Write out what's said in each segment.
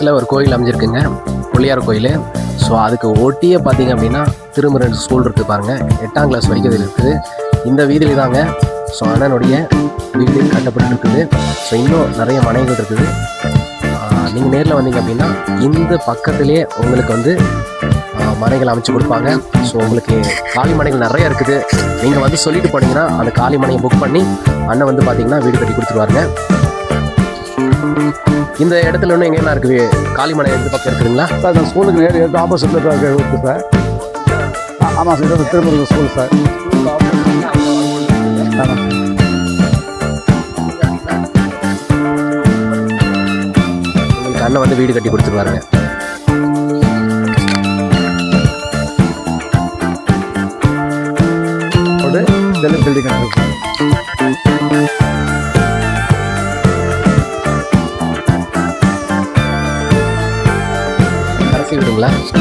இது ஒரு கோயில் அமைஞ்சிருக்குங்க. பிள்ளையார் கோயில். ஸோ அதுக்கு ஒட்டியே பார்த்தீங்க அப்படின்னா திருமுருகன் ஸ்கூல் இருக்குது பாருங்கள் எட்டாம் கிளாஸ் வரைக்கும் இது இருக்குது. இந்த வீதியில் தாங்க ஸோ அண்ணனுடைய வீடு கட்டப்பட்டு இருக்குது. ஸோ இன்னும் நிறைய மனைகள் இருக்குது. நீங்கள் நேரில் வந்தீங்க அப்படின்னா இந்த பக்கத்துலேயே உங்களுக்கு வந்து மனைகள் அமைச்சு கொடுப்பாங்க. ஸோ உங்களுக்கு காலி மனைகள் நிறைய இருக்குது. நீங்கள் வந்து சொல்லிட்டு போனீங்கன்னா அந்த காலி மனையை புக் பண்ணி அண்ணன் வந்து பார்த்தீங்கன்னா வீடு கட்டி கொடுத்துருவாருங்க. இந்த இடத்துல இன்னும் எங்கேயா இருக்குது? காலி மனை எந்த பக்கம் இருக்குதுங்களா? சார் நான் ஸ்கூலுக்கு நேர் எடுத்து ஆப்போசிட்டில் இருக்குது சார். ஆமாம் சார் இது திருமுருகன் ஸ்கூல் சார். ஆமாம் அண்ணன் வந்து வீடு கட்டி கொடுத்துருவாருங்க. பில்டிங் கடைசி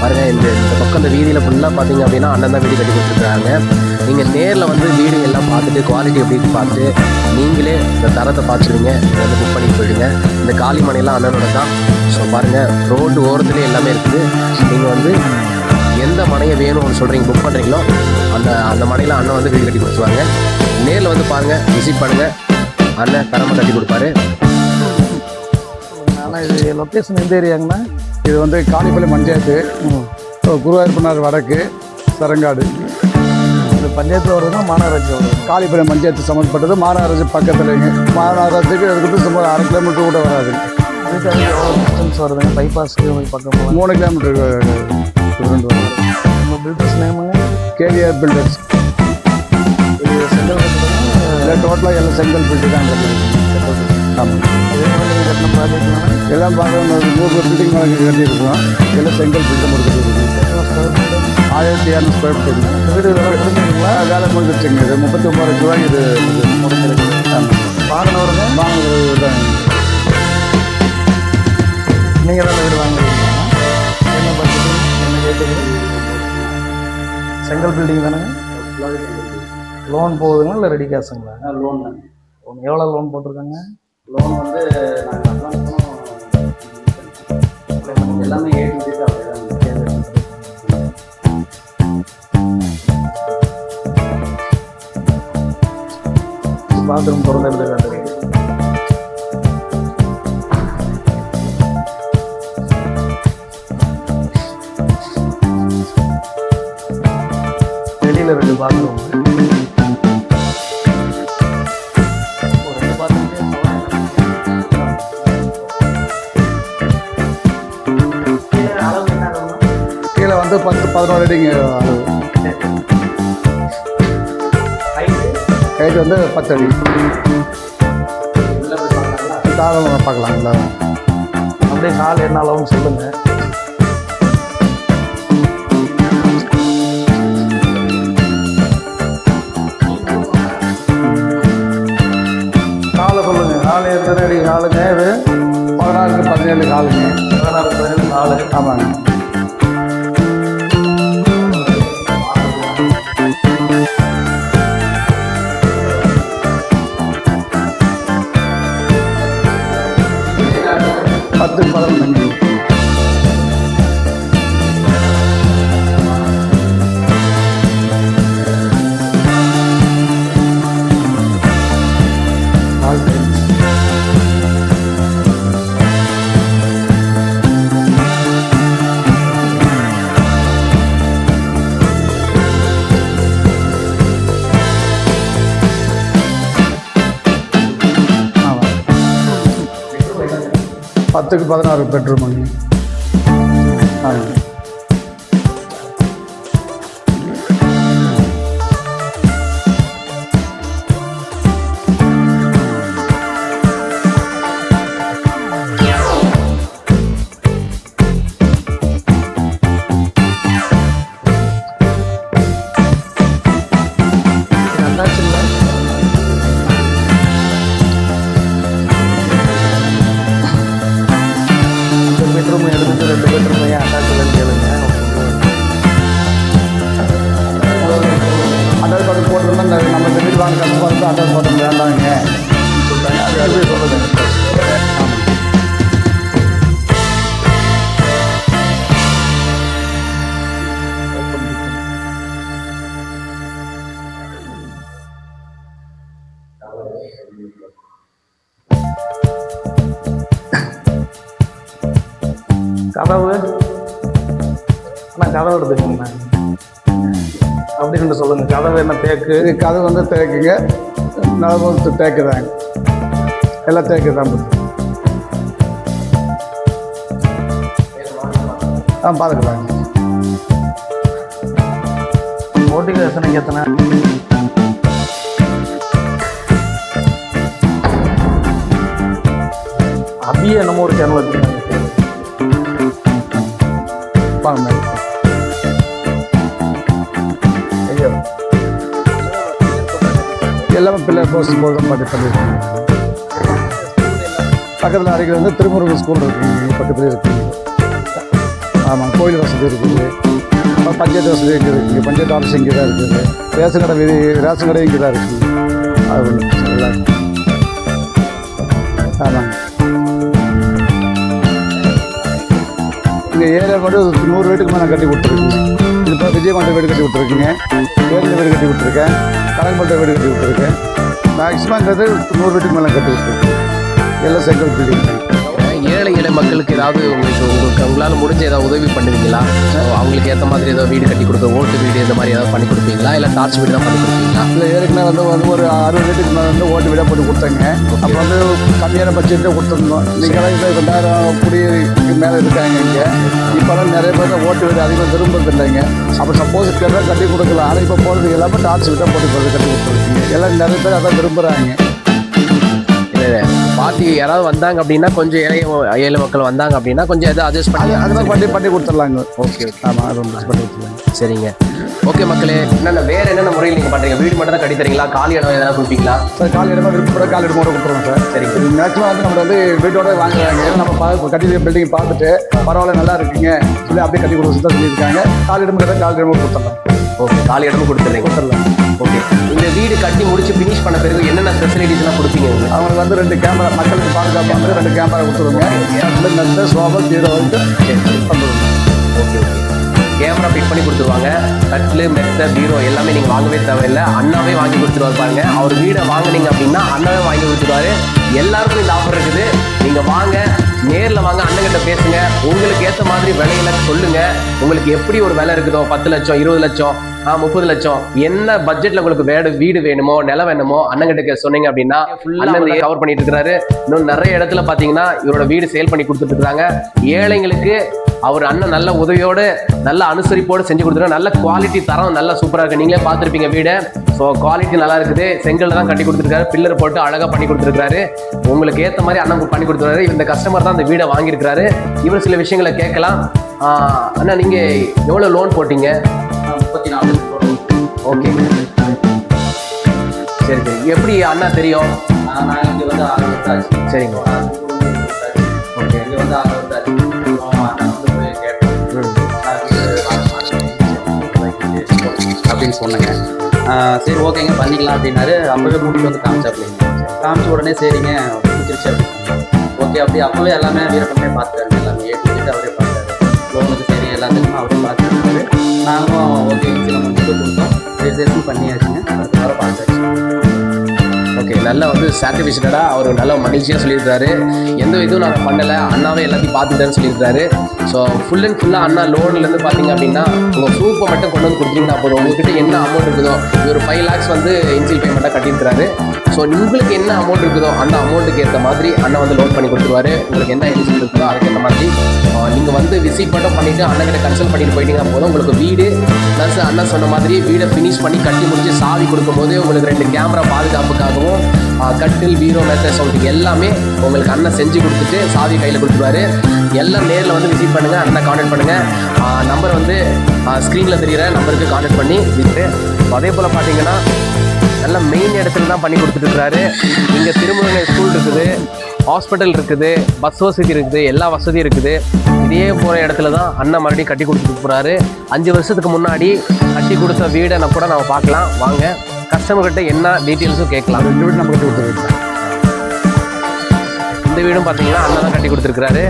பாருங்க இந்த இந்த பக்கம் இந்த வீதியில் ஃபுல்லாக பார்த்தீங்க அப்படின்னா அண்ணன் தான் வீடு கட்டி கொடுத்துருக்காங்க நீங்கள் நேரில் வந்து வீடு எல்லாம் பார்த்துட்டு குவாலிட்டி எப்படி பார்த்துட்டு நீங்களே இந்த தரத்தை பார்த்துருவீங்க வந்து புக் பண்ணி போயிடுங்க. இந்த காளி மனையெல்லாம் அண்ணனோட தான். ஸோ பாருங்கள் ரோடு ஓரத்துலேயே எல்லாமே இருக்குது. நீங்கள் வந்து எந்த மனையை வேணும்னு சொல்கிறீங்க புக் பண்ணுறீங்களோ அந்த அந்த மனையில் அண்ணன் வந்து வீடு கட்டி கொடுத்துருவாங்க. நேரில் வந்து பாருங்கள் விசிட் பண்ணுங்கள் அண்ணன் தரமாக கட்டி கொடுப்பாரு. ஆனால் இது லொக்கேஷன் எந்த ஏரியாங்கண்ணா இது வந்து காளிப்பள்ளி பஞ்சாயத்து. குருவாயூர்பனார் வடக்கு சரங்காடு. இது பஞ்சாயத்தில் வருதுன்னா மாநகராட்சி வருது காளிப்பள்ளி பஞ்சாயத்து சம்மந்தப்பட்டது மாநகராட்சி பக்கத்துலேங்க மாநகராட்சிக்கு அதுக்கு சும்மா அரை கிலோமீட்டர் கூட வராது. எவ்வளோ டிஸ்டன்ஸ் வருதுங்க? பைபாஸ்க்கு பக்கம் மூணு கிலோமீட்டர் வரும். உங்கள் பில்டர்ஸ் நேமுங்க கேவிஆர் பில்டர்ஸ் இது செங்கல் இல்லை டோட்டலாக எல்லாம் செங்கல் பில்டிங் தான் கட்டிருக்கு ஆமாம் எல்லாம் நூறு பில்டிங் மேலே கட்டியிருக்கோம். எல்லாம் செங்கல் பில்டிங் முடிக்கிறது ஆயிரத்தி இரநூறு ஸ்கொயர் ஃபீட் வீடு வேலை முடிஞ்சிருச்சுங்க. இது முப்பத்தி ஒம்பது ரூபாய் இது முடிஞ்சிருக்கு வாங்கினவருங்க வாங்குறது தான் நீங்கள் தான் வீடு வாங்குறீங்களா என்ன பட்ஜெட் என்ன ரேட்டு செங்கல் பில்டிங் தானேங்க லோன் போகுதுங்களா இல்லை ரெடி கேஷுங்களா லோன் தான். லோன் எவ்வளோ லோன் போட்டிருக்காங்க? லோன் வந்து நாங்கள் அட்வான்ஸும் எல்லாமே ஏ பாத்ரூம் திறந்து எடுத்து காட்டுறீங்க வெளியில் ரெண்டு பாத்ரூம். பதினோரு அடிங்க ஹைட் வந்து பத்து அடி தாராளமாக பார்க்கலாங்களா அப்படியே கால் என்ன அளவுன்னு சொல்லுங்க. காலை சொல்லுங்க. காலை எத்தனை அடி? காலுங்க இது பதினாறுக்கு பதினேழு காலுங்க. பதினாறு பதினேழு காலு. ஆமாங்க. பத்துக்கு பதினாறு பெட்ரூம் ஆ கதவு. அண்ணா கதவு எடுத்துக்கோங்கண்ணா அப்படின்னு சொல்லுங்க. கதவு என்ன தேக்கு? கதவு வந்து தேக்குங்க. நிலவு தேக்கு தாங்க எல்லாம் தேக்கு தான் ஆ பார்த்துக்கலாங்க ஓட்டிக்கு எத்தனைக்கு எத்தனை? அபிய என்னமோ ஒரு சேனல் வச்சுருக்காங்க. வாங்க ஐயோ. எல்லாமே பிள்ளை போஸ்ட் போட்டு தான் பண்ணியிருக்காங்க பக்கத்தில் அருகில் வந்து திருமுருகன் ஸ்கூல் இருக்குங்க பக்கத்துலேயே இருக்குங்க ஆமாம் கோயில் வசதி இருக்குது. அப்புறம் பஞ்சாயத்து வசதி இங்கே இருக்குது பஞ்சாயத்து ஆஃபீஸ் இங்கே தான் இருக்குது. ரேஷன் கடை வீதி ரேஷன் கடை இங்கே தான் இருக்குது அது ஒன்றும் ஆமாங்க. இங்கே ஏரியா மட்டும் நூறு வீட்டுக்கு மேலே கட்டி கொடுத்துருக்குங்க. இது இப்போ விஜயமண்டல வீடு கட்டி கொடுத்துருக்கீங்க. வேலில் வீடு கட்டி கொடுத்துருக்கேன். கனகமண்டல வீடு கட்டி கொடுத்துருக்கேன். மேக்ஸிமங்கிறது நூறு வீட்டுக்கு மேலே கட்டி கொடுத்துருக்கேன். எல்லாம் செங்கல் பில்டிங் மக்களுக்கு ஏதாவது உங்களுக்கு உங்களுக்கு உங்களால் முடிஞ்ச ஏதாவது உதவி பண்ணுவீங்களா? அவங்களுக்கு ஏற்ற மாதிரி ஏதாவது வீடு கட்டி கொடுக்க ஓட்டு வீடு இந்த மாதிரி ஏதாவது பண்ணி கொடுப்பீங்களா? இல்லை டார்ச் வீடு தான் பண்ணி கொடுப்பீங்களா? இல்லை ஏற்கனவே வந்து வந்து ஒரு அறுபது வீட்டுக்கு மேலே வந்து ஓட்டு வீடாக போட்டு கொடுத்தாங்க. அப்போ வந்து கம்மியான பட்ஜெட்டில் கொடுத்துருந்தோம். இன்றைக்கெல்லாம் இந்த ரெண்டாயிரம் குடிக்கு மேலே இருக்காங்க இங்கே. இப்போலாம் நிறைய பேர் ஓட்டு வீடு அதிகமாக விரும்புறது இல்லைங்க அப்போ சப்போஸ் கேட்டால் கட்டி கொடுக்கலாம். ஆனால் இப்போ போகிறது எல்லாமே டார்ச் வீடாக போட்டு போகிறது கட்டி கொடுத்துருக்கீங்க. எல்லாம் நிறைய பேர் அதான் விரும்புகிறாங்க பார்ட்டி யாராவது வந்தாங்க அப்படின்னா கொஞ்சம் ஏழை ஏழை மக்கள் வந்தாங்க அப்படின்னா கொஞ்சம் எதாவது அட்ஜஸ்ட் பண்ணி அது மாதிரி பண்ணி பண்ணி கொடுத்துர்லாங்க ஓகே ஆமாம் அது ஒன்று பண்ணி கொடுத்துருலாங்க சரிங்க. ஓகே மக்களே என்னென்ன வேற என்னென்ன முறையில் நீங்கள் பண்ணுறீங்க வீடு மட்டும் தான் கட்டி தரீங்களா? காலி இடம் எதனா கொடுப்பீங்களா? சார் கால் இடமா விருப்பப்பட கால் இடமோட கொடுத்துருவோம் சார். சரிங்க. இது மேக்ஸிமம் வந்து நம்ம வந்து வீட்டோட வாங்குறாங்க. ஏன்னா நம்ம பா கட்டி பில்டிங் பார்த்துட்டு பரவாயில்ல நல்லா இருக்குங்க. சொல்லி அப்படியே கட்டி கொடுக்க தான் சொல்லியிருக்காங்க. கால் இடம் கேட்டால் கால் இடமும் கொடுத்துடலாம். ஓகே காலி இடமும் கொடுத்துட்றீங்க கொடுத்துடலாம் ஓகே. இந்த வீடு கட்டி முடிச்சு ஃபினிஷ் பண்ண பிறகு என்னென்ன ஃபெசிலிட்டிஸ்லாம் கொடுப்பீங்க? அவங்களுக்கு வந்து ரெண்டு கேமரா மக்களுக்கு பாதுகாப்பு ரெண்டு கேமரா கொடுத்துருவோங்க கட்டில் நட்டு சோபா ஜீரோ வந்து ஓகே. ஓகே கேமரா ஃபிட் பண்ணி கொடுத்துருவாங்க. கட்டில் மெத்த பீரோ எல்லாமே நீங்கள் வாங்கவே தேவையில்லை. அண்ணாவே வாங்கி கொடுத்துருவாரு பாருங்க. அவர் வீடை வாங்குனீங்க அப்படின்னா அண்ணாவே வாங்கி கொடுத்துருவாரு. எல்லாருக்கும் இந்த ஆஃபர் இருக்குது. நீங்கள் வாங்க. நேரில் வாங்க அண்ணன்கிட்ட பேசுங்க. உங்களுக்கு ஏற்ற மாதிரி விலையில சொல்லுங்க. உங்களுக்கு எப்படி ஒரு விலை இருக்குதோ பத்து லட்சம் இருபது லட்சம் முப்பது லட்சம் என்ன பட்ஜெட்ல உங்களுக்கு வேடு வீடு வேணுமோ நிலம் வேணுமோ அண்ணன்கிட்ட சொன்னீங்க அப்படின்னா கவர் பண்ணிட்டு இருக்கிறாரு. இன்னும் நிறைய இடத்துல பார்த்தீங்கன்னா இவரோட வீடு சேல் பண்ணி கொடுத்துட்டு இருக்காங்க. ஏழைங்களுக்கு அவர் அண்ணன் நல்ல உதவியோடு நல்ல அனுசரிப்போடு செஞ்சு கொடுத்துருக்காங்க நல்ல குவாலிட்டி தரம் நல்லா சூப்பராக இருக்கு. நீங்களே பார்த்துருப்பீங்க வீடு. ஸோ குவாலிட்டி நல்லா இருக்குது. செங்கல்ல தான் கட்டி கொடுத்துருக்காரு. பில்லர் போட்டு அழகாக பண்ணி கொடுத்துருக்காரு உங்களுக்கு ஏற்ற மாதிரி அண்ணன் பண்ணி கொடுத்துருக்காரு இந்த கஸ்டமர் தான் இந்த வீடை வாங்கியிருக்காரு இவர் சில விஷயங்களை கேட்கலாம். அண்ணா நீங்கள் எவ்வளோ லோன் போட்டீங்க? முப்பத்தி நாலு ஓகேங்க சரி சரி. எப்படி அண்ணா தெரியும்? நான் இங்கே வந்து ஆறு வருஷம் ஆச்சு. சரிங்க. ஓகே இங்கே வந்து ஆறு வருஷம் ஆச்சு. அப்படின்னு சொன்னேங்க. சரி ஓகேங்க பண்ணிக்கலாம் அப்படின்னாரு. அப்போவே கூட்டிட்டு வந்து காமிச்சா காமிச்ச உடனே சரிங்க பிடிச்சிருச்சு அப்படின்னு. ஓகே அப்படி அப்போவே எல்லாமே வீரப்பமே பார்த்துட்டாரு எல்லாமே ஏ அவரே பார்த்தாரு லோனுக்கு சரி எல்லாத்துக்குமே அவரே பார்த்துருக்காரு நாங்களும் ஓகே சில மட்டும் கொடுத்தோம். ரெஜிஸ்ட்ரேஷன் பண்ணியாச்சுங்க. அதுக்கப்புறம் பார்த்தாச்சு ஓகே நல்லா வந்து சாட்டிஸ்ஃபைடடாக அவர் நல்ல மகிழ்ச்சியாக சொல்லியிருக்காரு எந்த இதுவும் நாங்கள் பண்ணலை. அண்ணாவே எல்லாத்தையும் பார்த்துட்டேன்னு சொல்லியிருக்காரு ஸோ ஃபுல் அண்ட் ஃபுல்லாக அண்ணா லோன்லேருந்து பார்த்தீங்க அப்படின்னா உங்கள் ப்ரூஃபை மட்டும் கொண்டு வந்து கொடுத்தீங்கன்னா போதும். உங்ககிட்ட என்ன அமௌண்ட் இருக்குதோ ஒரு ஃபைவ் லேக்ஸ் வந்து இன்சியல் பேமெண்ட்டாக கட்டியிருக்காரு ஸோ உங்களுக்கு என்ன அமௌண்ட் இருக்குதோ அந்த அமௌண்ட்டுக்கு ஏற்ற மாதிரி அண்ணா வந்து லோன் பண்ணி கொடுத்துருவாரு. உங்களுக்கு என்ன இன்சியல் இருக்குதோ அதுக்கு ஏற்ற மாதிரி. நீங்கள் வந்து விசிட் மட்டும் பண்ணிவிட்டு அண்ணன் கன்சல்ட் பண்ணிட்டு போயிட்டீங்கன்னா போதும். உங்களுக்கு வீடு ப்ளஸ் அண்ணா சொன்ன மாதிரி வீடை ஃபினிஷ் பண்ணி கட்டி முடிச்சு சாவி கொடுக்கும்போது உங்களுக்கு ரெண்டு கேமரா பாதுகாப்புக்காகவும் கட்டில் பீரோ மெத்த சவுண்ட் எல்லாமே உங்களுக்கு அண்ணன் செஞ்சு கொடுத்துட்டு சாவி கையில் கொடுத்துருவாரு. எல்லாம் நேரில் வந்து விசிட் பண்ணுங்கள் அண்ணன் காண்டாக்ட் பண்ணுங்கள் நம்பர் வந்து ஸ்க்ரீனில் தெரிகிற நம்பருக்கு காண்டாக்ட் பண்ணி விட்டு அதே போல் பார்த்தீங்கன்னா நல்ல மெயின் இடத்துல தான் பண்ணி கொடுத்துட்ருக்காரு இங்கே திருமுருகை ஸ்கூல் இருக்குது ஹாஸ்பிட்டல் இருக்குது பஸ் வசதி இருக்குது எல்லா வசதியும் இருக்குது. இதே போகிற இடத்துல தான் அண்ணன் மறுபடியும் கட்டி கொடுத்துட்டு போகிறாரு அஞ்சு வருஷத்துக்கு முன்னாடி கட்டி கொடுத்த வீடை நான் கூட நம்ம பார்க்கலாம். வாங்க. கஸ்டமர்கிட்ட என்ன டீட்டெயில்ஸும் கேட்கலாம். ரெண்டு வீடு நம்ம கட்டி கொடுத்துருக்கோம் இந்த வீடும் பார்த்தீங்கன்னா அண்ணன் தான் கட்டி கொடுத்துருக்காரு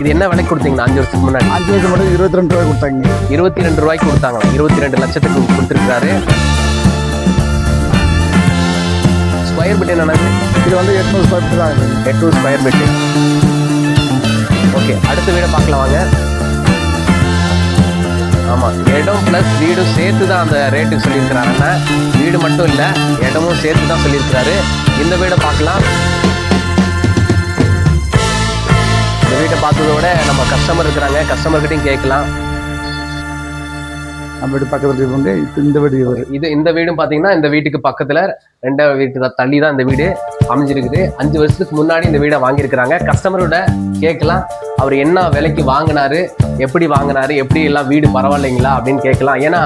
இது என்ன விலைக்கு கொடுத்தீங்கன்னா அஞ்சு வருஷத்துக்கு முன்னாடி? அஞ்சு வருஷம் மட்டும் இருபத்தி ரெண்டு ரூபாய் கொடுத்தாங்க. இருபத்தி ரெண்டு ரூபாய்க்கு கொடுத்தாங்க இருபத்தி ரெண்டு லட்சத்துக்கு கொடுத்துருக்காரு ஸ்கொயர் பிட் என்னன்னா இது? வந்து எட்நூறு ஸ்கொயர் ஃபீட் தான் எட்நூறு ஸ்கொயர் பிட்டு ஓகே அடுத்த வீடை பார்க்கலாம் வாங்க. ஆமாம் இடம் ப்ளஸ் வீடும் சேர்த்து தான் அந்த ரேட்டுக்கு சொல்லியிருக்கிறாரு. வீடு மட்டும் இல்லை இடமும் சேர்த்து தான் சொல்லியிருக்கிறாரு. இந்த வீடை பார்க்கலாம். இந்த வீட்டை பார்த்ததோட விட நம்ம கஸ்டமர் இருக்கிறாங்க. கஸ்டமர்கிட்டையும் கேட்கலாம். நம்ம வீடு பக்கத்துல இருக்கவங்க இப்போ இந்த வீடு இவர். இது இந்த வீடும் பார்த்தீங்கன்னா இந்த வீட்டுக்கு பக்கத்தில் ரெண்டாவது வீட்டு தான் தள்ளி தான் இந்த வீடு அமைஞ்சிருக்குது. அஞ்சு வருஷத்துக்கு முன்னாடி இந்த வீடை வாங்கியிருக்கிறாங்க. கஸ்டமரோட கேட்கலாம் அவர் என்ன விலைக்கு வாங்கினாரு எப்படி வாங்கினாரு எப்படி எல்லாம் வீடு பரவாயில்லைங்களா அப்படின்னு கேட்கலாம். ஏன்னா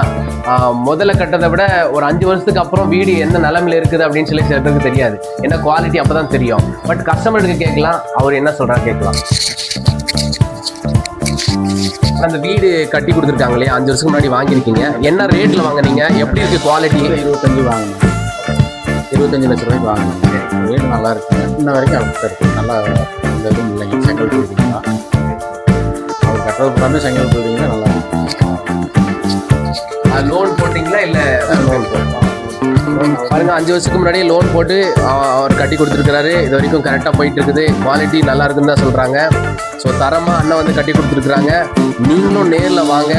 முதல்ல கட்டதை விட ஒரு அஞ்சு வருஷத்துக்கு அப்புறம் வீடு எந்த நிலமையில இருக்குது அப்படின்னு சொல்லி சில பேருக்கு தெரியாது. என்ன குவாலிட்டி அப்போ தான் தெரியும் பட் கஸ்டமருக்கு கேட்கலாம் அவர் என்ன சொல்றாரு கேட்கலாம். அந்த வீடு கட்டி கொடுத்துருக்காங்களே அஞ்சு வருஷத்துக்கு முன்னாடி வாங்கியிருக்கீங்க. என்ன ரேட்ல வாங்குனீங்க? எப்படி இருக்கு குவாலிட்டி இருபத்தஞ்சு வாங்கணும் இருபத்தஞ்சு லட்ச ரூபாய்க்கு வாங்கணும் வீடு நல்லா இருக்குங்க இன்ன வரைக்கும் அப்படி இருக்கு. நல்லா இந்த இதுவும் இல்லைங்க செங்கல் பில்டிங் தான் அவர் கட்டுறது செங்கல் பில்டிங் தான் நல்லா லோன் பாருங்கள் அஞ்சு வருஷத்துக்கு முன்னாடியே லோன் போட்டு அவர் கட்டி கொடுத்துருக்குறாரு. இது வரைக்கும் கரெக்டாக போயிட்டு இருக்குது குவாலிட்டி நல்லா இருக்குன்னு தான் சொல்கிறாங்க ஸோ தரமாக அண்ணன் வந்து கட்டி கொடுத்துருக்குறாங்க. நீங்களும் நேரில் வாங்க.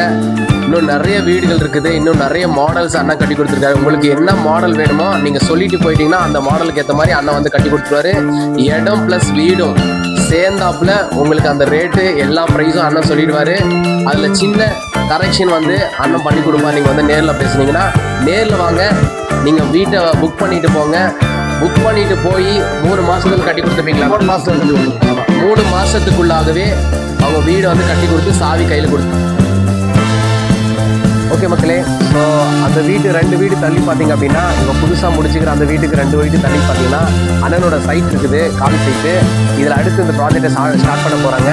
இன்னும் நிறைய வீடுகள் இருக்குது. இன்னும் நிறைய மாடல்ஸ் அண்ணன் கட்டி கொடுத்துருக்காரு. உங்களுக்கு என்ன மாடல் வேணுமோ நீங்கள் சொல்லிட்டு போயிட்டீங்கன்னா அந்த மாடலுக்கு ஏற்ற மாதிரி அண்ணன் வந்து கட்டி கொடுத்துருவாரு. இடம் ப்ளஸ் வீடும் சேர்ந்தாப்புல உங்களுக்கு அந்த ரேட்டு எல்லா ப்ரைஸும் அண்ணன் சொல்லிடுவார். அதில் சின்ன கரெக்ஷன் வந்து அண்ணன் பண்ணி கொடுப்பா நீங்கள் வந்து நேரில் பேசுனீங்கன்னா நேரில் வாங்க. நீங்க வீட்டை புக் பண்ணிட்டு போங்க. புக் பண்ணிட்டு போய் மூணு மாசத்துல கட்டி கொடுத்துப்பீங்களா? மூணு கொடுத்துருவோம். மூணு மாசத்துக்குள்ளாகவே அவங்க வீடை வந்து கட்டி கொடுத்து சாவி கையில் கொடுத்து ஓகே மக்களே. ஸோ அந்த வீட்டு ரெண்டு வீடு தள்ளி பார்த்தீங்க அப்படின்னா இப்போ புதுசாக முடிச்சுக்கிற அந்த வீட்டுக்கு ரெண்டு வீடு தள்ளி பார்த்தீங்கன்னா அண்ணனோட சைட் இருக்குது காலி சைட்டு இதில் அடுத்து இந்த ப்ராஜெக்டை ஸ்டார்ட் பண்ண போகிறாங்க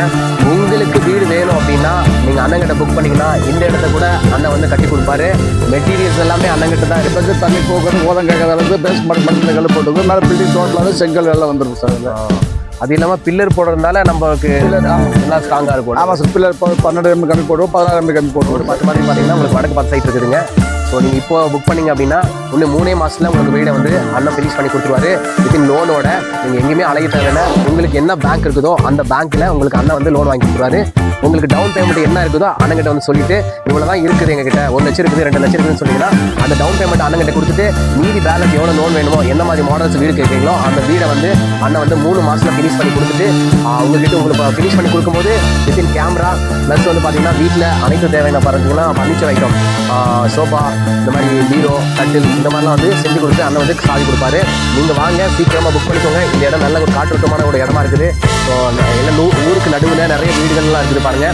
உங்களுக்கு வீடு வேணும் அப்படின்னா நீங்கள் அண்ணங்கிட்ட புக் பண்ணீங்கன்னா இந்த இடத்த கூட அண்ணன் வந்து கட்டி கொடுப்பாரு. மெட்டீரியல்ஸ் எல்லாமே அண்ணங்கிட்ட தான் இருக்கு. இப்போ தண்ணி போக்குறது ஓதம் கேட்கறது பேஸ்மெண்ட் மண்ணில் கல் போட்டுருக்கு மேலே பில்டிங் டோட்டலாகவே செங்கல் எல்லாம் வந்துருக்கு சார். அது இல்லாமல் பில்லர் போடுறதுனால நமக்கு எல்லாம் ஸ்ட்ராங்காக இருக்கும். ஆமாம் சார் பில்லர் பன்னெண்டு எம்பி கம்மி போடுவோம் பதினாறு எம்பி கம்மி போடுவோம். பத்து மாதிரி பார்த்தீங்கன்னா உங்களுக்கு வடக்கு பார்த்து சைட் இருக்குதுங்க. ஸோ நீங்கள் இப்போ புக் பண்ணீங்க அப்படின்னா இன்னும் மூணே மாதத்தில் உங்களுக்கு வீடை வந்து அண்ணன் ஃபினிஷ் பண்ணி கொடுத்துருவாரு. வித்தின் லோனோட நீங்கள் எங்கேயுமே அலைய தேவையில்ல. உங்களுக்கு என்ன பேங்க் இருக்குதோ அந்த பேங்க்கில் உங்களுக்கு அண்ணன் வந்து லோன் வாங்கி கொடுத்துருவாரு. உங்களுக்கு டவுன் பேமெண்ட் என்ன இருக்குதோ அண்ணங்கிட்ட வந்து சொல்லிட்டு இவ்வளோ தான் இருக்குது எங்ககிட்ட. ஒரு லட்சம் இருக்குது ரெண்டு லட்சம் இருக்குதுன்னு சொன்னீங்கன்னா அந்த டவுன் பேமெண்ட் அண்ணன்கிட்ட கொடுத்துட்டு மீதி பேலன்ஸ் எவ்வளோ லோன் வேணுமோ என்ன மாதிரி மாடல்ஸ் வீடு கேட்குறீங்களோ அந்த வீடை வந்து அண்ணன் வந்து மூணு மாதத்தில் ஃபினிஷ் பண்ணி கொடுத்துட்டு அவங்ககிட்ட உங்களுக்கு ஃபினிஷ் பண்ணி கொடுக்கும்போது வித்தின் கேமரா ப்ளஸ் வந்து பார்த்தீங்கன்னா வீட்டில் அனைத்து தேவையான பார்த்தீங்கன்னா ஃபர்னிச்சர் ஐட்டம் சோஃபா இந்த மாதிரி பீரோ கட்டில் இந்த மாதிரிலாம் வந்து செஞ்சு கொடுத்து அண்ணன் வந்து சாதி கொடுப்பாரு. நீங்கள் வாங்க சீக்கிரமாக புக் பண்ணிக்கோங்க. இந்த இடம் நல்ல ஒரு காற்றோட்டமான ஒரு இடமா இருக்குது. ஸோ எல்லாம் ஊ- ஊருக்கு நடுவில் நிறைய வீடுகள்லாம் இருக்குது பாருங்க.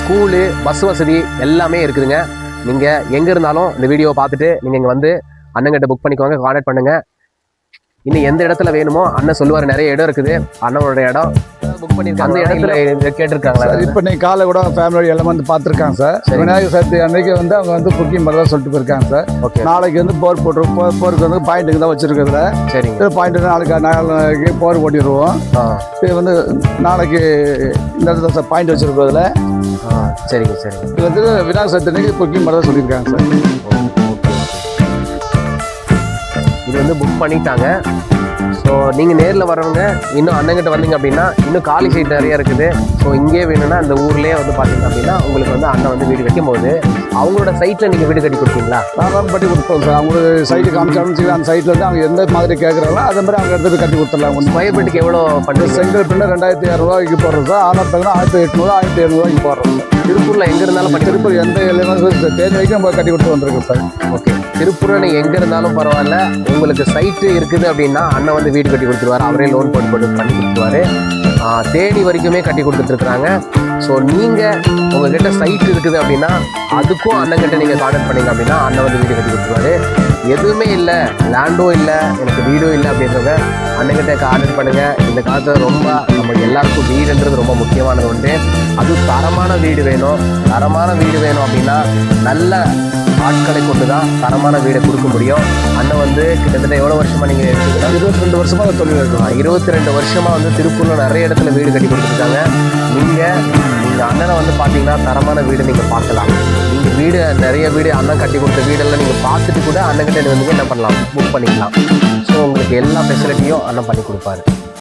ஸ்கூலு பஸ் வசதி எல்லாமே இருக்குதுங்க. நீங்கள் எங்கே இருந்தாலும் இந்த வீடியோவை பார்த்துட்டு நீங்கள் இங்கே வந்து அண்ணங்கிட்ட புக் பண்ணிக்கோங்க கான்டாக்ட் பண்ணுங்கள் இன்னும் எந்த இடத்துல வேணுமோ அண்ணன் சொல்லுவார் நிறைய இடம் இருக்குது. அண்ணனோட இடம். புக் பண்ணிருக்காங்க அந்த இடத்துல கேட்டிருக்காங்களா? சார் இப்போ நீங்கள் காலை கூட ஃபேமிலியோட எல்லாம் வந்து பார்த்துருக்காங்க சார். சரி. விநாயகர் சதுர்த்தி அன்னைக்கு வந்து அவங்க வந்து புக்கிங் பண்ணதான் சொல்லிட்டு போயிருக்காங்க சார். ஓகே. நாளைக்கு வந்து போர் போட்டு போர் போருக்கு வந்து பாயிண்ட்டுக்கு தான் வச்சிருக்கிறதுல. சரிங்க. பாயிண்ட் நாளைக்கு நாளைக்கு போர் ஓட்டிடுவோம் இது வந்து நாளைக்கு இந்த இடத்துல சார் பாயிண்ட் வச்சிருக்கிறதுல. சரிங்க சரிங்க. இது வந்து விநாயகர் சதுர்த்தி அன்னைக்கு புக்கிங் பண்ணதான் சொல்லியிருக்காங்க சார். இது வந்து புக் பண்ணிட்டாங்க. ஸோ நீங்கள் நேரில் வரவங்க இன்னும் அண்ணங்கிட்ட வந்தீங்க அப்படின்னா இன்னும் காலி சைட் நிறைய இருக்குது. ஸோ இங்கே வேணும்னா அந்த ஊர்லேயே வந்து பார்த்தீங்க அப்படின்னா உங்களுக்கு வந்து அண்ணன் வந்து வீடு வைக்கும் போது அவங்களோட சைட்டில் நீங்கள் வீடு கட்டி கொடுப்பீங்களா? நான் பண்ணி கொடுப்போம் சார். அவங்களுக்கு சைட்டு காமிச்சாலும் வச்சுக்கலாம் அந்த சைட்டில் வந்து அவங்க எந்த மாதிரி கேட்குறாங்களோ அதே மாதிரி அவங்க எடுத்து கட்டி கொடுத்துடலாம். ஒன்று ஸ்கொயர் ஃபீட்டுக்கு எவ்வளோ பண்ணுறீங்க செங்கல் பின்ன ரெண்டாயிரத்தி இரநூறுவாய்க்கு போடுறோம் சார். ஆனா பார்த்தீங்கன்னா ஆயிரத்தி எட்நூறு ஆயிரத்தி எழுநூறுவாய்க்கு போடுறோம். சார் திருப்பூரில் எங்கே இருந்தாலும் பண்ணி திருப்பூர் எந்த எலிமெண்ட்ஸ் தேனி வரைக்கும் நம்ம கட்டி கொடுத்து வந்திருக்கோம் சார். ஓகே. திருப்பூரில் நீங்கள் எங்கே இருந்தாலும் பரவாயில்ல. உங்களுக்கு சைட்டு இருக்குது அப்படின்னா அண்ணன் வந்து வீடு கட்டி கொடுத்துருவாரு. அவரே லோன் போட்டு போட்டு பண்ணி கொடுத்துருவாரு. தேனி வரைக்குமே கட்டி கொடுத்துட்ருக்குறாங்க ஸோ நீங்கள் உங்ககிட்ட சைட் இருக்குது அப்படின்னா அதுக்கும் அண்ணன்கிட்ட நீங்கள் கான்டாக்ட் பண்ணீங்க அப்படின்னா அண்ணன் வந்து வீடு கட்டி கொடுத்துருவாரு. எதுவுமே இல்லை. லேண்டும் இல்லை. எனக்கு வீடும் இல்லை அப்படின்றவங்க அண்ணன்கிட்ட கான்டாக்ட் பண்ணுங்கள் இந்த காலத்தில் ரொம்ப நம்ம எல்லாருக்கும் வீடுன்றது ரொம்ப முக்கியமானது ஒன்று அதுவும் தரமான வீடு வேணும். தரமான வீடு வேணும் அப்படின்னா நல்ல ஆட்களை கொண்டு தான் தரமான வீடை கொடுக்க முடியும். அண்ணன் வந்து கிட்டத்தட்ட எவ்வளோ வருஷமா நீங்கள் இருக்கீங்கன்னா இருபத்தி ரெண்டு வருஷமாக அந்த தொழில் இருக்கும் இருபத்தி ரெண்டு வருஷமா வந்து திருப்பூர்ல நிறைய இடத்துல வீடு கட்டி கொடுத்துருக்காங்க. நீங்க இந்த அண்ணனை வந்து பார்த்தீங்கன்னா தரமான வீடு நீங்கள் பார்க்கலாம். நீங்கள் வீடு நிறைய வீடு அண்ணன் கட்டி கொடுத்த வீடெல்லாம் நீங்கள் பார்த்துட்டு கூட அண்ணன் கிட்ட வந்து என்ன பண்ணலாம்? புக் பண்ணிக்கலாம். ஸோ உங்களுக்கு எல்லா ஃபெசிலிட்டியும் அண்ணன் பண்ணி கொடுப்பாரு.